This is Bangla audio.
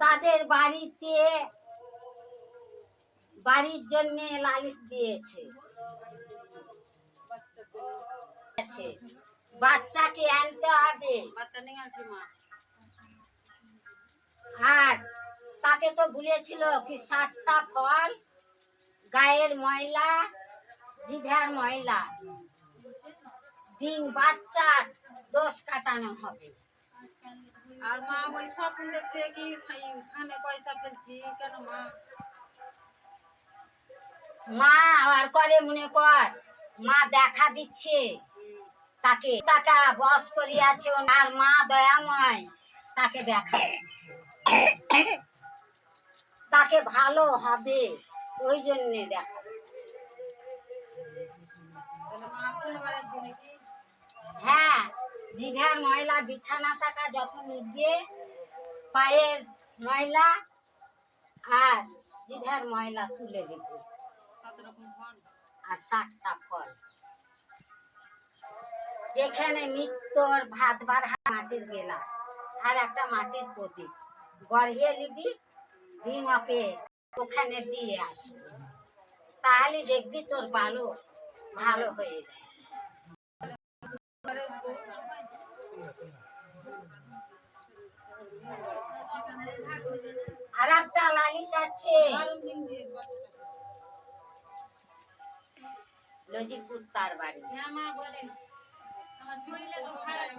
তাদের বাড়িতে বাড়ির জন্য লালিশ দিয়েছে। বাচ্চাকে আনতে হবে। আর তাকে তো বলেছিল কি সাতটা ফল গায়ের ময়লা জিভার ময়লা। দিন বাচ্চার দোষ কাটানো হবে। আর মা ওই স্বপ্ন দেখছে কি খানে পয়সা ফেলছি কেন মা? মা আর করে মনে কর মা দেখা দিচ্ছে। তাকে। টাকা বস করিয়াছে আর মা দয়াময় তাকে দেখা তাকে ভালো হবে ওই জন্যে দেখা মা শনিবার আসবে নাকি? জিভার ময়লা বিছানা টাকা যখন উঠবে পায়ের ময়লা আর জিভার ময়লা তুলে দিবে। আর সাতটা ফল। যেখানে মৃত্যুর ভাত বাড়া মাটির গেলাস। আর একটা মাটির প্রদীপ। গড়িয়ে নিবি ডিমকে ওখানে দিয়ে আসবি। তাহলে দেখবি তোর ভালো ভালো হয়ে যায়। আর একটা লালিশ আছে লজিপুর তার বাড়ি। হ্যাঁ মা বলেন। আমার শরীরে তো খারাপ